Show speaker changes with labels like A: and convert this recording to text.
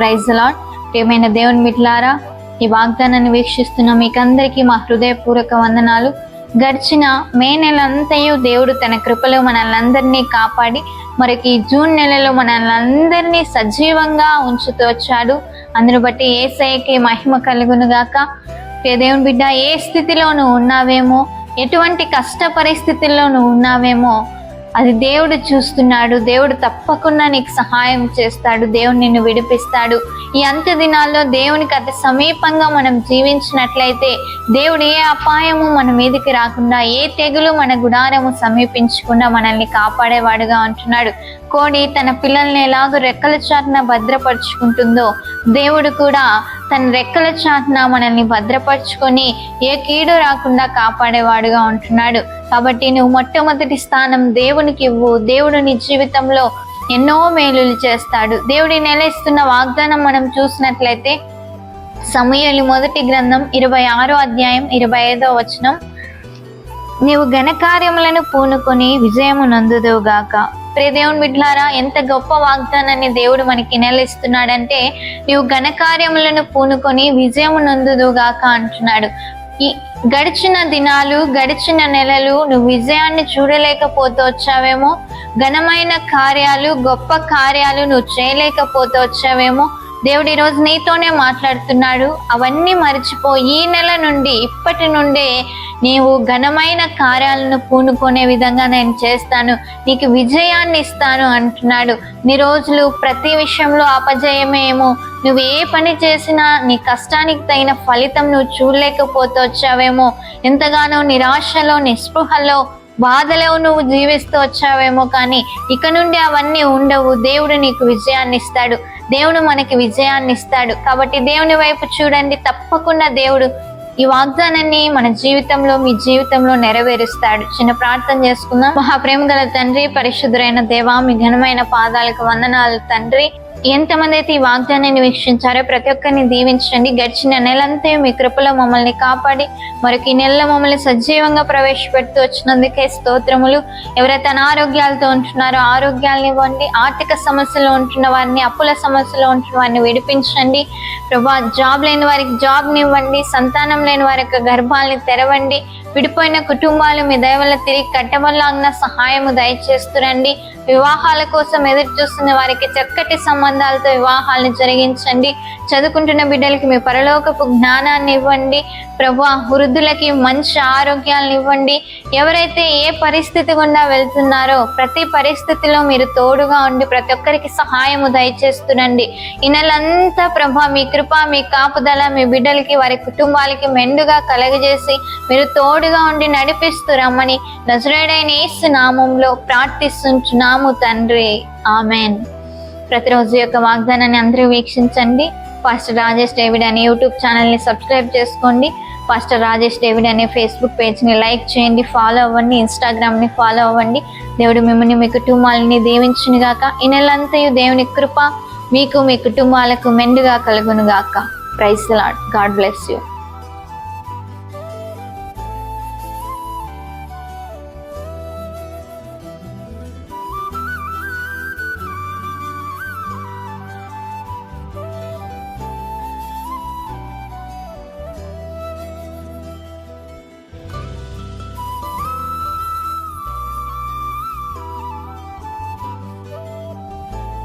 A: Praise lord ప్రియమైన దేవుని మిట్లారా ఈ వాగ్దానాన్ని వీక్షిస్తున్న మీకందరికీ మా హృదయపూర్వక వందనాలు. గడిచిన మే నెలంతయు దేవుడు తన కృపలో మనల్ని కాపాడి మరికి ఈ జూన్ నెలలో మనల్ని సజీవంగా ఉంచుతూ వచ్చాడు. అందును బట్టి ఏసఐకి మహిమ కలుగును గాక. దేవుని బిడ్డ ఏ స్థితిలో నువ్వు ఉన్నావేమో? ఎటువంటి కష్ట పరిస్థితుల్లో నువ్వు ఉన్నావేమో? అది దేవుడు చూస్తున్నాడు దేవుడు తప్పకుండా నీకు సహాయం చేస్తాడు దేవుడు నిన్ను విడిపిస్తాడు. ఈ అంత్య దినాల్లో దేవునికి అతి సమీపంగా మనం జీవించినట్లయితే దేవుడు ఏ అపాయము మన మీదకి రాకుండా ఏ తెగులు మన గుడారము సమీపించకుండా మనల్ని కాపాడేవాడుగా అంటున్నాడు. కోడి తన పిల్లల్ని ఎలాగో రెక్కల చాటున భద్రపరుచుకుంటుందో దేవుడు కూడా తన రెక్కల చాటున మనల్ని భద్రపరుచుకొని ఏ కీడు రాకుండా కాపాడేవాడుగా ఉంటున్నాడు కాబట్టి నువ్వు మొట్టమొదటి స్థానం దేవునికి ఇవ్వు. దేవుడు నీ జీవితంలో ఎన్నో మేలులు చేస్తాడు. దేవుడి నెలస్తున్న వాగ్దానం మనం చూసినట్లయితే సమయలు మొదటి గ్రంథం ఇరవై ఆరో అధ్యాయం ఇరవై ఐదో వచనం. నీవు ఘనకార్యములను పూనుకొని విజయము నందుదువుగాక ప్రియ దేవుని బిడ్లారా ఎంత గొప్ప వాగ్దానాన్ని దేవుడు మనకి నెలయిస్తున్నాడంటే నీవు ఘనకార్యములను పూనుకొని విజయము నందుదువుగాక అంటున్నాడు. గడిచిన దినాలు గడిచిన నెలలు నువ్వు విజయాన్ని చూడలేకపోతూ వచ్చావేమో ఘనమైన కార్యాలు గొప్ప కార్యాలు నువ్వు చేయలేకపోతూ వచ్చావేమో దేవుడు ఈరోజు నీతోనే మాట్లాడుతున్నాడు. అవన్నీ మర్చిపో. ఈ నెల నుండి ఇప్పటి నుండే నీవు ఘనమైన కార్యాలను పూనుకునే విధంగా నేను చేస్తాను. నీకు విజయాన్ని ఇస్తాను అంటున్నాడు. నీ రోజులు ప్రతి విషయంలో అపజయమేమో నువ్వు ఏ పని చేసినా నీ కష్టానికి తగిన ఫలితం నువ్వు చూడలేకపోతూ వచ్చావేమో. ఎంతగానో నిరాశలో నిస్పృహలో బాధలో నువ్వు జీవిస్తూ వచ్చావేమో కానీ ఇక నుండి అవన్నీ ఉండవు. దేవుడు నీకు విజయాన్ని ఇస్తాడు. దేవుడు మనకి విజయాన్ని ఇస్తాడు. కాబట్టి దేవుని వైపు చూడండి. తప్పకుండా దేవుడు ఈ వాగ్దానాన్ని మన జీవితంలో మీ జీవితంలో నెరవేరుస్తాడు. చిన్న ప్రార్థన చేసుకుందాం. మహాప్రేమ గల తండ్రి పరిశుద్ధురైన దేవా మీ ఘనమైన పాదాలకు వందనాలు తండ్రి. ఎంతమంది అయితే ఈ వాగ్దానాన్ని వీక్షించారో ప్రతి ఒక్కరిని దీవించండి గడిచిన నెలంతా మీ కృపలో మమ్మల్ని కాపాడి మరొక ఈ నెలలో మమ్మల్ని సజీవంగా ప్రవేశపెడుతూ వచ్చినందుకే స్తోత్రములు. ఎవరైతే అనారోగ్యాలతో ఉంటున్నారో ఆరోగ్యాలను ఇవ్వండి ఆర్థిక సమస్యలు ఉంటున్న వారిని అప్పుల సమస్యలో ఉంటున్న వారిని విడిపించండి. ప్రభా జాబ్ లేని వారికి జాబ్ని ఇవ్వండి సంతానం లేని వారి యొక్క గర్భాలని తెరవండి. విడిపోయిన కుటుంబాలు మీ దయవల్ల తిరిగి కట్టబడలాగిన సహాయము దయచేస్తురండి వివాహాల కోసం ఎదురు చూస్తున్న వారికి చక్కటి సంబంధాలతో వివాహాలను జరిగించండి. చదువుకుంటున్న బిడ్డలకి మీ పరలోకపు జ్ఞానాన్ని ఇవ్వండి. ప్రభు వృద్ధులకి మంచి ఆరోగ్యాలను ఇవ్వండి. ఎవరైతే ఏ పరిస్థితి గుండా వెళ్తున్నారో ప్రతి పరిస్థితిలో మీరు తోడుగా ఉండి ప్రతి ఒక్కరికి సహాయము దయచేస్తునండి ఈ నెలంతా ప్రభా మీ కృప మీ కాపుదల మీ బిడ్డలకి వారి కుటుంబాలకి మెండుగా కలగజేసి మీరు తోడుగా ఉండి నడిపిస్తూ రమ్మని నజరేడైన ఏసు నామంలో ప్రార్థిస్తుంచున్నాము తండ్రి. ఆమెన్. ప్రతిరోజు యొక్క వాగ్దానాన్ని అందరూ వీక్షించండి. ఫస్ట్ రాజేష్ డేవిడ్ అనే యూట్యూబ్ ఛానల్ని సబ్స్క్రైబ్ చేసుకోండి. ఫస్ట్ రాజేష్ డేవిడ్ అనే ఫేస్బుక్ పేజ్ని లైక్ చేయండి ఫాలో అవ్వండి ఇన్స్టాగ్రామ్ని ఫాలో అవ్వండి. దేవుడు మిమ్మల్ని మీ కుటుంబాలని దీవించును గాక ఈ నెలంతయు దేవుని కృప మీకు మీ కుటుంబాలకు మెండుగా కలుగును గాక praise lord God bless you.